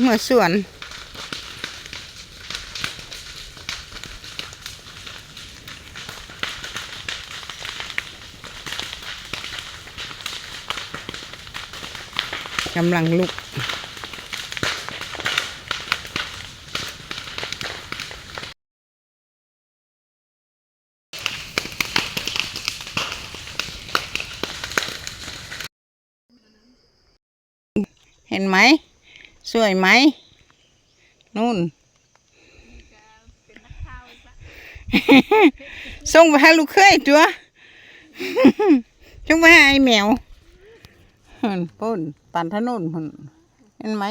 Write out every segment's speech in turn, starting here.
เมื่อสวนกำลังลุกเห็นไหม สวยไหมนู่นส่งไปให้ลูกเคยตัวส่งไปให้ไอ้แมวหุ่นปุ่นปันถนนหุ่นเห็นไหม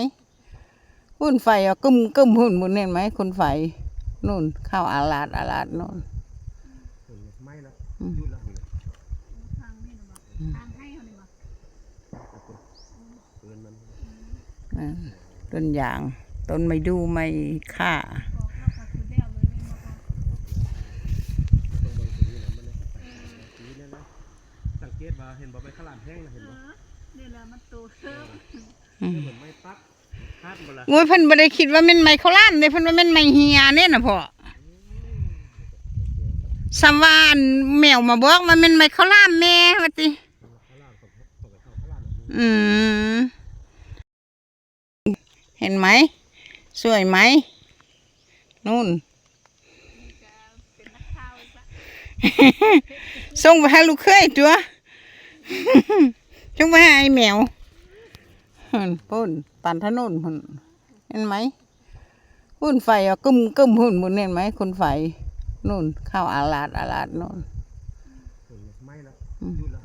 หุ่นไฟอะกึมกึมหุ่นบุนเห็นไหมคนไฟนู่นเข้าอาลาดอาลาดนู่นไม่แล้วอืมยุ่แล้วปืนมันอ่าต้นยางต้นไม่ดู ต้องเบิ่งต้นะมันเลยสีเนี่ยนะสังเกตว่าเห็นบ่ใบขลามแห้งนะเห็นบ่นี่แหละมันตูเพิ่มอืมเหมือนไม้ปักคาดบ่ละโอ้ยเพิ่นบ่ได้คิดว่าแม่นไม้ข้าวล้ามเด้เพิ่นว่าแม่นไม้เฮียเนี่ยน่ะพ่อสำวานแมวมาบอกว่าแม่นไม้ข้าวล้ามแม่ว่าติขาวหลามาจีอืม ห็นไหม สวยไหม นู่นเป็นนักข่าวอีกละส่งไปให้ลูกเคยตัวส่งไปให้ไอ้แมวหุ่นปุ่นปันถนนหุ่นเห็นไหมหุ่นไฟอะกึมกึมหุ่นบุนเห็นไหมคนไฟนู่นเข้าอาลาดอาลาดนู่นเห็นไหมไม่แล้วอืมยุ่แล้ว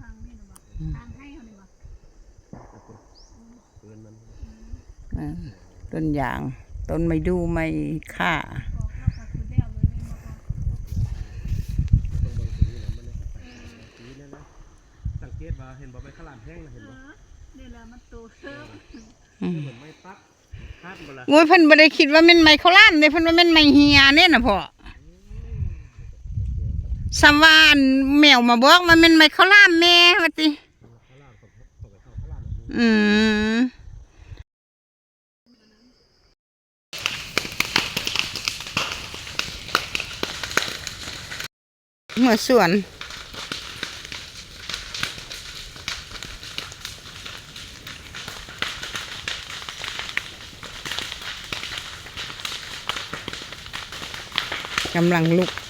ทางนี่นะบ่ทางให้เขานี่บ่ ปืนมัน อ่า ต้นยาง ต้นไม่ดูไม่ค่าบอกแล้วก็คือเดียวเลยนี่บ่พอต้องเบิ่งตรงนี้นะมันเลยสีเนี่ยนะสังเกตว่าเห็นบ่ใบขาวหลามแห้งนะเห็นบ่นี่แหละมันตูเพิ่มอืมเหมือนไม้ปักคาดบ่ละโอ้ยเพิ่นบ่ได้คิดว่าแม่นไม้ข้าวหล้ามเด้เพิ่นว่าแม่นไม้เฮียเนี่ยน่ะพ่อสำวาอันแมวมาบอกว่าแม่นไม้ข้าวหล้ามแม่ว่าติขาว หัวหลามแบบนี้อืมเมื่อสวนกำลังลุก